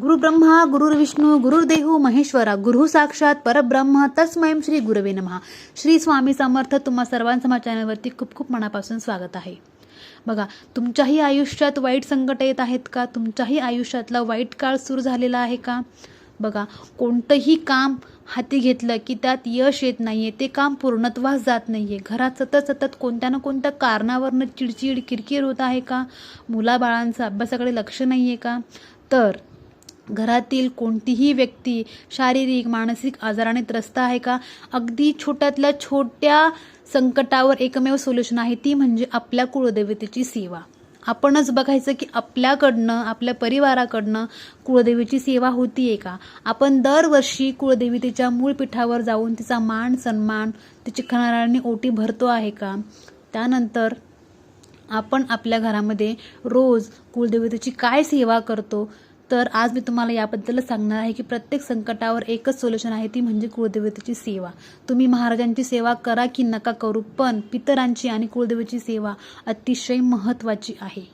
गुरुब्रह्मा गुरुर्विष्णू गुरुर्देहू महेश्वरा गुरु साक्षात परब्रह्म तस्मयं श्री गुरुवे नमः. श्री स्वामी समर्थ तुम्हा सर्वांचं माझ्या चॅनलवरती खूप खूप मनापासून स्वागत आहे. बघा तुमच्याही आयुष्यात वाईट संकट येत आहेत का? तुमच्याही आयुष्यातला वाईट काळ सुरू झालेला आहे का? बघा कोणतंही काम हाती घेतलं की त्यात यश येत नाही आहे ते काम पूर्णत्वास जात नाही आहे घरात सतत सतत कोणत्या ना कोणत्या कारणावरनं चिडचिड किरकिर होत आहे का? मुलाबाळांचं अभ्यासाकडे लक्ष नाही आहे का? तर घरातील कोणतीही व्यक्ती शारीरिक मानसिक आजाराने त्रस्त आहे का? अगदी छोट्यातल्या छोट्या संकटावर एकमेव सोल्युशन आहे ती म्हणजे आपल्या कुळदेवतेची सेवा. आपणच बघायचं की आपल्याकडनं आपल्या परिवाराकडनं कुळदेवीची सेवा होतीये का? आपण दरवर्षी कुळदेवतेच्या मूळ पीठावर जाऊन तिचा मान सन्मान तिची खणाराने ओटी भरतो आहे का? त्यानंतर आपण आपल्या घरामध्ये रोज कुळदेवतेची काय सेवा करतो? तर आज मी तुम्हाला याबद्दल सांगणार आहे की प्रत्येक संकटावर एकच सोल्युशन आहे ती म्हणजे कुळदेवतेची सेवा. तुम्ही महाराजांची सेवा करा की नका करू पण पितरांची आणि कुळदेवीची सेवा अतिशय महत्त्वाची आहे.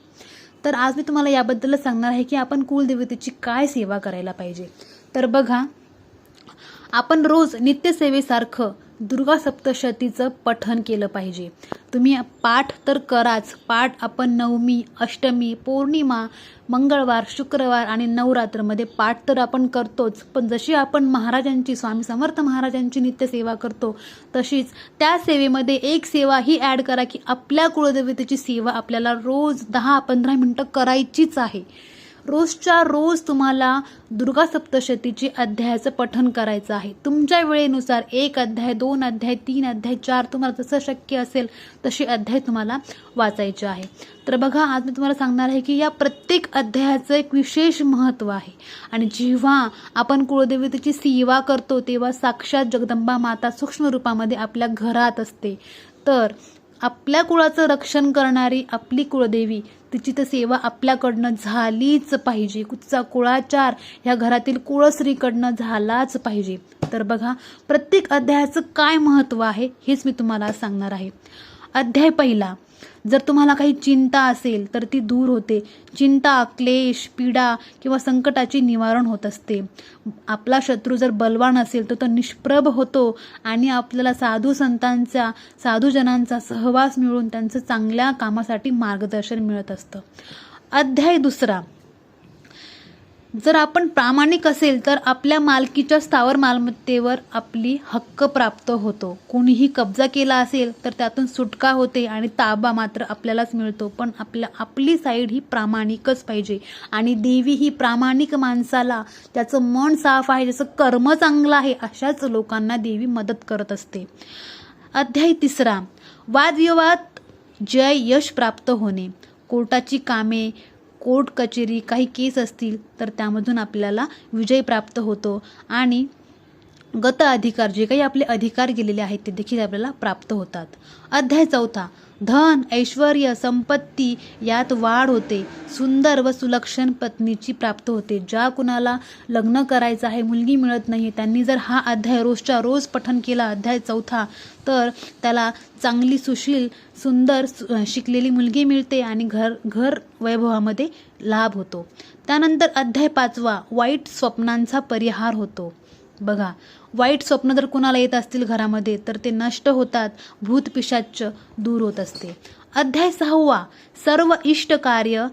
तर आज मी तुम्हाला याबद्दल सांगणार आहे की आपण कुलदेवतेची काय सेवा करायला पाहिजे. तर बघा आपण रोज नित्यसेवेसारखं दुर्गा सप्तशतीचं पठण केलं पाहिजे. तुम्ही पाठ तर कराच. पाठ आपण नवमी अष्टमी पौर्णिमा मंगळवार शुक्रवार आणि नवरात्रमध्ये पाठ तर आपण करतोच. पण जशी आपण महाराजांची स्वामी समर्थ महाराजांची नित्यसेवा करतो तशीच त्या सेवेमध्ये एक सेवा ही ॲड करा की आपल्या कुळदेवतेची सेवा आपल्याला रोज दहा पंधरा मिनटं करायचीच आहे. रोजच्या रोज तुम्हाला दुर्गा सप्तशतीची अध्यायाचं पठन करायचं आहे. तुमच्या वेळेनुसार एक अध्याय दोन अध्याय तीन अध्याय चार तुम्हाला जसं शक्य असेल तशी अध्याय तुम्हाला वाचायचे आहे. तर बघा आज मी तुम्हाला सांगणार आहे की या प्रत्येक अध्यायाचं एक विशेष महत्त्व आहे. आणि जेव्हा आपण कुळदेवतेची सेवा करतो तेव्हा साक्षात जगदंबा माता सूक्ष्म रूपामध्ये आपल्या घरात असते. तर आपल्या कुळाचं रक्षण करणारी आपली कुळदेवी तिची तर सेवा आपल्याकडनं झालीच पाहिजे. कुठचा कुळाचार ह्या घरातील कुळश्रीकडनं झालाच पाहिजे. तर बघा प्रत्येक अध्यायाचं काय महत्त्व आहे हेच मी तुम्हाला सांगणार आहे. अध्याय पहिला. जर तुम्हाला काही चिंता असेल तर ती दूर होते. चिंता क्लेश पीडा किंवा संकटाची निवारण होत असते. आपला शत्रू जर बलवान असेल तर तो निष्प्रभ होतो आणि आपल्याला साधू संतांचा साधूजनांचा सहवास मिळून त्यांचं चांगल्या कामासाठी मार्गदर्शन मिळत असतं. अध्याय दुसरा. जर आपण प्रामाणिक असेल तर आपल्या मालकीच्या स्थावर मालमत्तेवर आपली हक्क प्राप्त होतो. कोणीही कब्जा केला असेल तर त्यातून सुटका होते आणि ताबा मात्र आपल्यालाच मिळतो. पण आपल्या आपली साईड ही प्रामाणिकच पाहिजे. आणि देवी ही प्रामाणिक माणसाला त्याचं मन साफ आहे ज्याचं कर्म चांगलं आहे अशाच लोकांना देवी मदत करत असते. अध्याय तिसरा. वादविवाद जय यश प्राप्त होणे. कोर्टाची कामे कोर्ट कचेरी काही केस असतील तर त्यामधून आपल्याला विजय प्राप्त होतो. आणि गत अधिकार जे काही आपले अधिकार गेलेले आहेत ते देखील आपल्याला प्राप्त होतात. अध्याय चौथा. धन ऐश्वर संपत्ती यात वाढ होते. सुंदर व सुलक्षण पत्नीची प्राप्त होते. ज्या कुणाला लग्न करायचं आहे मुलगी मिळत नाही त्यांनी जर हा अध्याय रोजच्या रोज पठन केला अध्याय चौथा तर त्याला चांगली सुशील सुंदर सु- शिकलेली मुलगी मिळते आणि घर घर वैभवामध्ये लाभ होतो. त्यानंतर अध्याय पाचवा वाईट स्वप्नांचा परिहार होतो. बघा वाईट स्वप्न जर कुणाला येत असतील घरामध्ये तर ते नष्ट होतात भूत पिशाच दूर होत असते. अध्याय सहावा सर्व इष्ट कार्य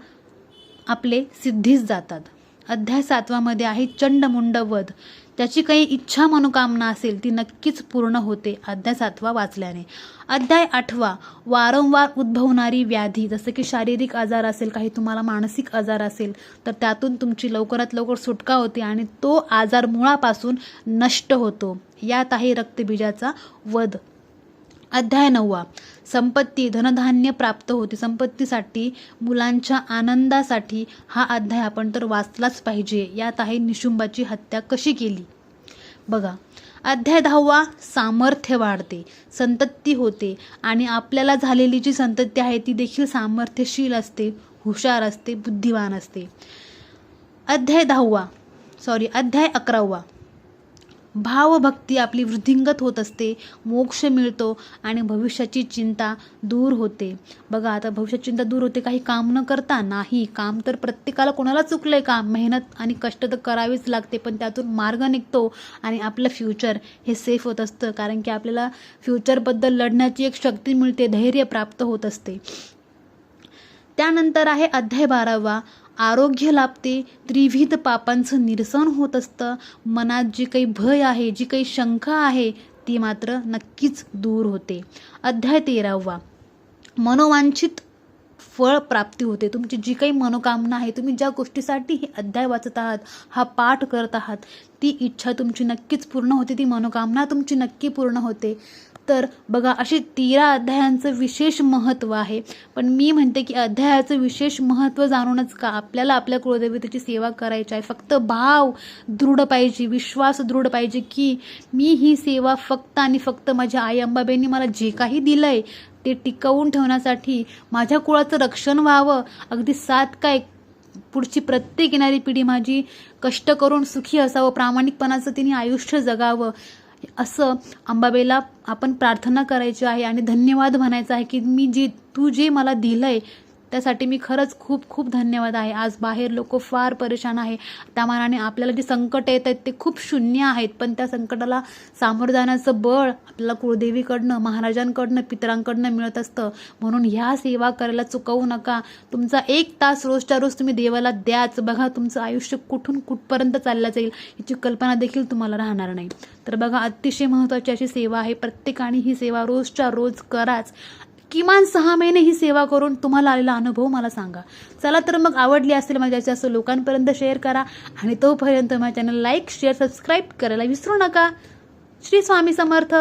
आपले सिद्धीस जातात. अध्याय सातवामध्ये आहे चंडमुंड वध. त्याची काही इच्छा मनोकामना असेल ती नक्कीच पूर्ण होते अध्याय सातवा वाचल्याने. अध्याय आठवा वारंवार उद्भवणारी व्याधी जसं की शारीरिक आजार असेल काही तुम्हाला मानसिक आजार असेल तर त्यातून तुमची लवकरात लवकर सुटका होते आणि तो आजार मुळापासून नष्ट होतो. यात आहे रक्तबीजाचा वध. अध्याय नववा. संपत्ती धनधान्य प्राप्त होते. संपत्तीसाठी मुलांच्या आनंदासाठी हा अध्याय आपण तर वाचलाच पाहिजे. यात आहे निशुंबाची हत्या कशी केली? बघा अध्याय दहावा सामर्थ्य वाढते. संतती होते आणि आपल्याला झालेली जी संतती आहे ती देखील सामर्थ्यशील असते हुशार असते बुद्धिवान असते. अध्याय दहावा सॉरी अध्याय अकरावा. भावभक्ती आपली वृद्धिंगत होत असते मोक्ष मिळतो आणि भविष्याची चिंता दूर होते. बघा आता भविष्याची चिंता दूर होते काही काम न करता नाही. काम तर प्रत्येकाला कोणाला चुकलंय का मेहनत आणि कष्ट तर करावीच लागते पण त्यातून मार्ग निघतो आणि आपलं फ्युचर हे सेफ होत असतं कारण की आपल्याला फ्युचरबद्दल लढण्याची एक शक्ती मिळते धैर्य प्राप्त होत असते. त्यानंतर आहे अध्याय बारावा. आरोग्य लाभते त्रिविध पापांचं निरसन होत असतं. मनात जी काही भय आहे जी काही शंका आहे ती मात्र नक्कीच दूर होते. अध्याय तेरावा. मनोवांछित फळ प्राप्ती होते. तुमची जी काही मनोकामना आहे तुम्ही ज्या गोष्टीसाठी हे अध्याय वाचत आहात हा पाठ करत आहात ती इच्छा तुमची नक्कीच पूर्ण होते ती मनोकामना तुमची नक्की पूर्ण होते. तर बघा अशी तेरा अध्यायांचं विशेष महत्त्व आहे. पण मी म्हणते की अध्यायाचं विशेष महत्त्व जाणूनच का आपल्याला आपल्या कुलदेवतेची सेवा करायची आहे? फक्त भाव दृढ पाहिजे विश्वास दृढ पाहिजे की मी ही सेवा फक्त आणि फक्त माझ्या आई अंबाबाईंनी मला जे काही दिलं आहे ते टिकवून ठेवण्यासाठी माझ्या कुळाचं रक्षण व्हावं. अगदी सात काय पुढची प्रत्येक येणारी पिढी माझी कष्ट करून सुखी असावं प्रामाणिकपणाचं तिने आयुष्य जगावं. असं अंबाबाईला आपण प्रार्थना करायची आहे आणि धन्यवाद म्हणायचं आहे की मी जे तू जे मला दिलं आहे त्यासाठी मी खरंच खूप खूप धन्यवाद आहे. आज बाहेर लोक फार परेशान आहे. त्या मानाने आपल्याला जे संकट येत आहेत ते खूप शून्य आहेत. पण त्या संकटाला सामोरं जाण्याचं बळ आपल्याला कुळदेवीकडनं महाराजांकडनं पितरांकडनं मिळत असतं. म्हणून ह्या सेवा करायला चुकवू नका. तुमचा एक तास रोजच्या रोज तुम्ही देवाला द्याच. बघा तुमचं आयुष्य कुठून कुठपर्यंत चाललं जाईल याची कल्पना देखील तुम्हाला राहणार नाही. तर बघा अतिशय महत्त्वाची अशी सेवा आहे. प्रत्येकाने ही सेवा रोजच्या रोज कराच. किमान सहा महिने ही सेवा करून तुम्हाला आलेला अनुभव मला सांगा. चला तर मग आवडली असेल माझ्या जास्त लोकांपर्यंत शेअर करा आणि तोपर्यंत माझ्या चॅनल लाईक शेअर सबस्क्राईब करायला विसरू नका. श्री स्वामी समर्थ.